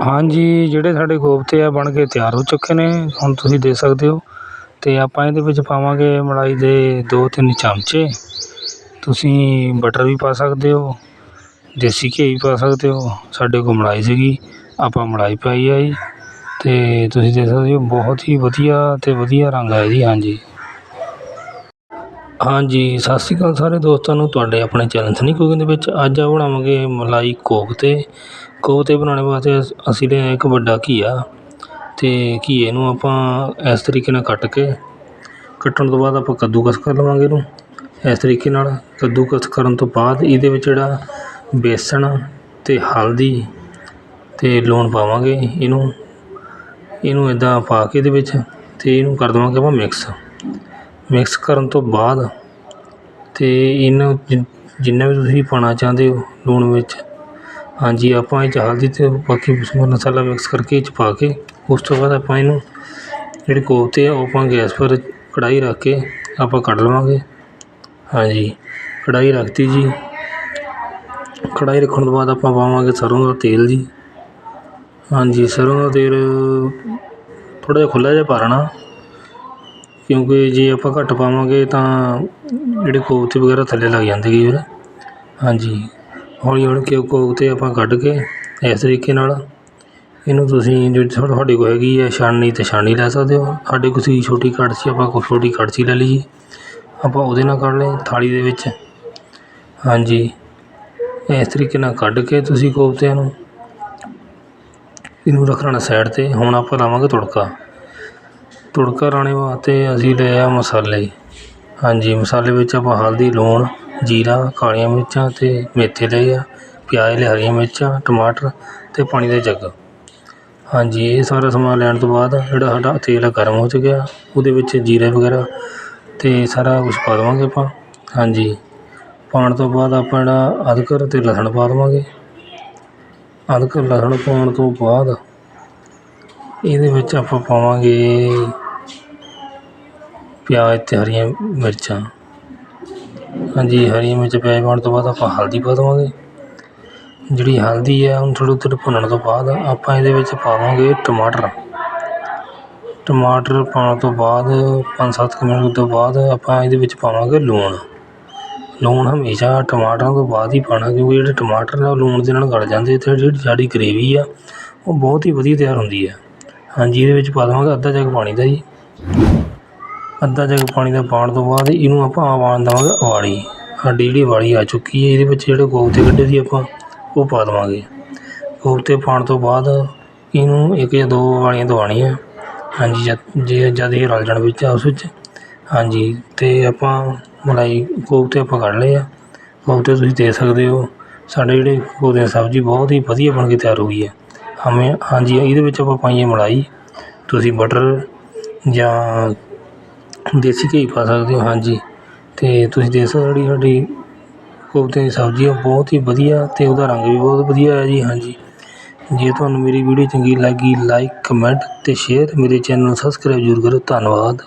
ਹਾਂਜੀ, ਜਿਹੜੇ ਸਾਡੇ ਕੋਫਤੇ ਆ, ਬਣ ਕੇ ਤਿਆਰ ਹੋ ਚੁੱਕੇ ਨੇ। ਹੁਣ ਤੁਸੀਂ ਦੇਖ ਸਕਦੇ ਹੋ। ਅਤੇ ਆਪਾਂ ਇਹਦੇ ਵਿੱਚ ਪਾਵਾਂਗੇ ਮਲਾਈ ਦੇ ਦੋ ਤਿੰਨ ਚਮਚੇ। ਤੁਸੀਂ ਬਟਰ ਵੀ ਪਾ ਸਕਦੇ ਹੋ। ਦੇਸੀ ਘੀ ਵੀ ਪਾ ਸਕਦੇ ਹੋ। ਸਾਡੇ ਕੋਲ ਮਲਾਈ ਸੀਗੀ। ਆਪਾਂ ਮਲਾਈ ਪਾਈ ਆ ਜੀ। ਅਤੇ ਤੁਸੀਂ ਦੇਖ ਸਕਦੇ ਹੋ, ਬਹੁਤ ਹੀ ਵਧੀਆ ਅਤੇ ਵਧੀਆ ਰੰਗ ਹੈ ਜੀ ਹਾਂਜੀ। ਹਾਂਜੀ, ਸਤਿ ਸ਼੍ਰੀ ਅਕਾਲ ਸਾਰੇ ਦੋਸਤਾਂ ਨੂੰ, ਤੁਹਾਡੇ ਆਪਣੇ ਚੈਨਲ ਸਨੀ ਕੁਕਿੰਗ ਦੇ ਵਿੱਚ। ਅੱਜ ਆ ਬਣਾਵਾਂਗੇ ਮਲਾਈ ਕੋਫਤੇ ਕੋਫਤੇ ਬਣਾਉਣ ਵਾਸਤੇ ਅਸ- ਅਸੀਂ ਲਿਆ ਇੱਕ ਵੱਡਾ ਘੀਆ ਅਤੇ ਘੀਏ ਨੂੰ ਆਪਾਂ ਇਸ ਤਰੀਕੇ ਨਾਲ ਕੱਟ ਕੇ, ਕੱਟਣ ਤੋਂ ਬਾਅਦ ਆਪਾਂ ਕੱਦੂਕਸ ਕਰ ਲਵਾਂਗੇ ਇਹਨੂੰ। ਇਸ ਤਰੀਕੇ ਨਾਲ ਕੱਦੂਕਸ ਕਰਨ ਤੋਂ ਬਾਅਦ ਇਹਦੇ ਵਿੱਚ ਜਿਹੜਾ ਬੇਸਣ ਅਤੇ ਹਲਦੀ ਅਤੇ ਲੂਣ ਪਾਵਾਂਗੇ ਇਹਨੂੰ। ਇਹਨੂੰ ਇੱਦਾਂ ਪਾ ਕੇ ਇਹਦੇ ਵਿੱਚ ਅਤੇ ਇਹਨੂੰ ਕਰ ਦੇਵਾਂਗੇ ਆਪਾਂ ਮਿਕਸ। ਮਿਕਸ ਕਰਨ ਤੋਂ ਬਾਅਦ ਅਤੇ ਇਹਨਾਂ ਜਿ- ਜਿੰਨਾ ਵੀ ਤੁਸੀਂ ਪਾਉਣਾ ਚਾਹੁੰਦੇ ਹੋ ਲੂਣ ਵਿੱਚ ਹਾਂਜੀ, ਆਪਾਂ ਇਹ 'ਚ ਹਲਦੀ ਅਤੇ ਬਾਕੀ ਮਸਾਲਾ ਮਿਕਸ ਕਰਕੇ ਇਹ 'ਚ ਪਾ ਕੇ, ਉਸ ਤੋਂ ਬਾਅਦ ਆਪਾਂ ਇਹਨੂੰ ਜਿਹੜੇ ਕੋਫਤੇ ਆ, ਉਹ ਆਪਾਂ ਗੈਸ ਪਰ ਕੜਾਹੀ ਰੱਖ ਕੇ ਆਪਾਂ ਕੱਢ ਲਵਾਂਗੇ। ਹਾਂਜੀ, ਕੜਾਹੀ ਰੱਖਤੀ ਜੀ। ਕੜਾਹੀ ਰੱਖਣ ਤੋਂ ਬਾਅਦ ਆਪਾਂ ਪਾਵਾਂਗੇ ਸਰ੍ਹੋਂ ਦਾ ਤੇਲ ਜੀ। ਹਾਂਜੀ ਸਰ੍ਹੋਂ ਦਾ ਤੇਲ ਥੋੜ੍ਹਾ ਜਿਹਾ ਖੁੱਲ੍ਹਾ ਜਿਹਾ ਭਰਨਾ ਕਿਉਂਕਿ ਜੇ ਆਪਾਂ ਘੱਟ ਪਾਵਾਂਗੇ ਤਾਂ ਜਿਹੜੇ ਕੋਫਤੇ ਵਗੈਰਾ ਥੱਲੇ ਲੱਗ ਜਾਂਦੇ ਕਈ ਵਾਰ। ਹਾਂਜੀ। ਹੌਲੀ ਹੌਲੀ ਕਿ ਕੋਫਤੇ ਆਪਾਂ ਕੱਢ ਕੇ ਇਸ ਤਰੀਕੇ ਨਾਲ ਇਹਨੂੰ ਤੁਸੀਂ ਜਿਹੜੀ ਤੁਹਾਡੇ ਕੋਲ ਹੈਗੀ ਹੈ ਛਾਨਣੀ ਤਾਂ ਛਾਨਣੀ ਲੈ ਸਕਦੇ ਹੋ। ਸਾਡੇ ਕੋਲ ਸੀ ਛੋਟੀ ਕੜਛੀ ਆਪਾਂ ਕੋਈ ਛੋਟੀ ਕੜਛੀ ਲੈ ਲਈ ਜੀ ਆਪਾਂ ਉਹਦੇ ਨਾਲ ਕੱਢ ਲਏ ਥਾਲੀ ਦੇ ਵਿੱਚ। ਹਾਂਜੀ। ਇਸ ਤਰੀਕੇ ਨਾਲ ਕੱਢ ਕੇ ਤੁਸੀਂ ਕੋਫਤਿਆਂ ਨੂੰ ਇਹਨੂੰ ਰੱਖ ਲੈਣਾ ਸਾਈਡ 'ਤੇ। ਹੁਣ ਆਪਾਂ ਲਾਵਾਂਗੇ ਤੁੜਕਾ। ਤੁੜਕਾ ਲਾਉਣ ਵਾਸਤੇ ਅਸੀਂ ਲਏ ਆ ਮਸਾਲੇ। ਹਾਂਜੀ, ਮਸਾਲੇ ਵਿੱਚ ਆਪਾਂ ਹਲਦੀ, ਲੂਣ, ਜੀਰਾ, ਕਾਲੀਆਂ ਮਿਰਚਾਂ ਅਤੇ ਮੇਥੇ ਲਏ ਆ, ਪਿਆਜ਼ ਲਏ ਹਰੀਆਂ ਮਿਰਚਾਂ, ਟਮਾਟਰ ਅਤੇ ਪਾਣੀ ਦਾ ਜੱਗ। ਹਾਂਜੀ, ਇਹ ਸਾਰਾ ਸਮਾਨ ਲੈਣ ਤੋਂ ਬਾਅਦ ਜਿਹੜਾ ਸਾਡਾ ਤੇਲ ਆ ਗਰਮ ਹੋ ਚੁੱਕਿਆ, ਉਹਦੇ ਵਿੱਚ ਜੀਰਾ ਵਗੈਰਾ ਅਤੇ ਸਾਰਾ ਕੁਛ ਪਾ ਦੇਵਾਂਗੇ ਆਪਾਂ। ਹਾਂਜੀ, ਪਾਉਣ ਤੋਂ ਬਾਅਦ ਆਪਾਂ ਜਿਹੜਾ ਅਦਰਕ ਅਤੇ ਲਸਣ ਪਾ ਦੇਵਾਂਗੇ। ਅਦਰਕ, ਲਸਣ ਪਾਉਣ ਤੋਂ ਬਾਅਦ ਇਹਦੇ ਵਿੱਚ ਆਪਾਂ ਪਾਵਾਂਗੇ ਪਿਆਜ਼ ਅਤੇ ਹਰੀਆਂ ਮਿਰਚਾਂ। ਹਾਂਜੀ, ਹਰੀਆਂ ਮਿਰਚ ਪਿਆਜ਼ ਪਾਉਣ ਤੋਂ ਬਾਅਦ ਆਪਾਂ ਹਲਦੀ ਪਾ ਦੇਵਾਂਗੇ। ਜਿਹੜੀ ਹਲਦੀ ਹੈ ਉਹਨੂੰ ਥੋੜ੍ਹੀ ਥੋੜ੍ਹੀ ਭੁੰਨਣ ਤੋਂ ਬਾਅਦ ਆਪਾਂ ਇਹਦੇ ਵਿੱਚ ਪਾਵਾਂਗੇ ਟਮਾਟਰ। ਟਮਾਟਰ ਪਾਉਣ ਤੋਂ ਬਾਅਦ, ਪੰਜ ਸੱਤ ਕੁ ਮਿੰਟ ਤੋਂ ਬਾਅਦ ਆਪਾਂ ਇਹਦੇ ਵਿੱਚ ਪਾਵਾਂਗੇ ਲੂਣ। ਲੂਣ ਹਮੇਸ਼ਾ ਟਮਾਟਰਾਂ ਤੋਂ ਬਾਅਦ ਹੀ ਪਾਉਣਾ, ਕਿਉਂਕਿ ਜਿਹੜੇ ਟਮਾਟਰ ਆ, ਉਹ ਲੂਣ ਦੇ ਨਾਲ ਗਲ ਜਾਂਦੇ ਅਤੇ ਜਿਹੜੀ ਸਾਡੀ ਗਰੇਵੀ ਆ, ਉਹ ਬਹੁਤ ਹੀ ਵਧੀਆ ਤਿਆਰ ਹੁੰਦੀ ਹੈ ਹਾਂਜੀ, ਇਹਦੇ ਵਿੱਚ ਪਾ ਦੇਵਾਂਗੇ ਅੱਧਾ ਜੱਗ ਪਾਣੀ ਦਾ ਜੀ। ਅੱਧਾ ਜੱਗ ਪਾਣੀ ਦਾ ਪਾਉਣ ਤੋਂ ਬਾਅਦ ਇਹਨੂੰ ਆਪਾਂ ਆਵਾਣ ਦੇਵਾਂਗੇ ਉਬਾਲੀ ਸਾਡੀ ਜਿਹੜੀ ਉਬਾਲੀ ਆ ਚੁੱਕੀ ਹੈ, ਇਹਦੇ ਵਿੱਚ ਜਿਹੜੇ ਕੋਫਤੇ ਕੱਢੇ ਸੀ ਆਪਾਂ, ਉਹ ਪਾ ਦੇਵਾਂਗੇ। ਕੋਫਤੇ ਪਾਉਣ ਤੋਂ ਬਾਅਦ ਇਹਨੂੰ ਇੱਕ ਜਾਂ ਦੋ ਉਬਾਲੀਆਂ ਦਵਾਉਣੀਆਂ। ਹਾਂਜੀ, ਜਦ ਜੇ ਜਦ ਇਹ ਰਲ ਜਾਣ ਵਿੱਚ ਉਸ ਵਿੱਚ। ਹਾਂਜੀ ਅਤੇ ਆਪਾਂ ਮਲਾਈ ਕੋਫਤੇ ਆਪਾਂ ਕੱਢ ਲਏ ਆ। ਕੋਫਤੇ ਤੁਸੀਂ ਦੇ ਸਕਦੇ ਹੋ। ਸਾਡੇ ਜਿਹੜੇ ਕੋਫਤੇ ਸਬਜ਼ੀ ਬਹੁਤ ਹੀ ਵਧੀਆ ਬਣ ਕੇ ਤਿਆਰ ਹੋ ਗਈ ਹੈ। ਹਮੇ, ਹਾਂਜੀ, ਇਹਦੇ ਵਿੱਚ ਆਪਾਂ ਪਾਈਏ ਮਲਾਈ। ਤੁਸੀਂ ਬਟਰ ਜਾਂ ਦੇਸੀ ਘੀ ਪਾ ਸਕਦੇ ਹੋ, ਹਾਂਜੀ। ਅਤੇ ਤੁਸੀਂ ਦੇਖ ਸਕਦੇ ਹੋ ਜਿਹੜੀ ਸਾਡੀ ਕੋਫਤੇ ਦੀ ਸਬਜ਼ੀ ਆ ਬਹੁਤ ਹੀ ਵਧੀਆ ਅਤੇ ਉਹਦਾ ਰੰਗ ਵੀ ਬਹੁਤ ਵਧੀਆ ਹੈ ਜੀ, ਹਾਂਜੀ। ਜੇ ਤੁਹਾਨੂੰ ਮੇਰੀ ਵੀਡੀਓ ਚੰਗੀ ਲੱਗੀ, ਲਾਈਕ, ਕਮੈਂਟ ਅਤੇ ਸ਼ੇਅਰ ਮੇਰੇ ਚੈਨਲ ਨੂੰ ਸਬਸਕ੍ਰਾਈਬ ਜ਼ਰੂਰ ਕਰੋ। ਧੰਨਵਾਦ।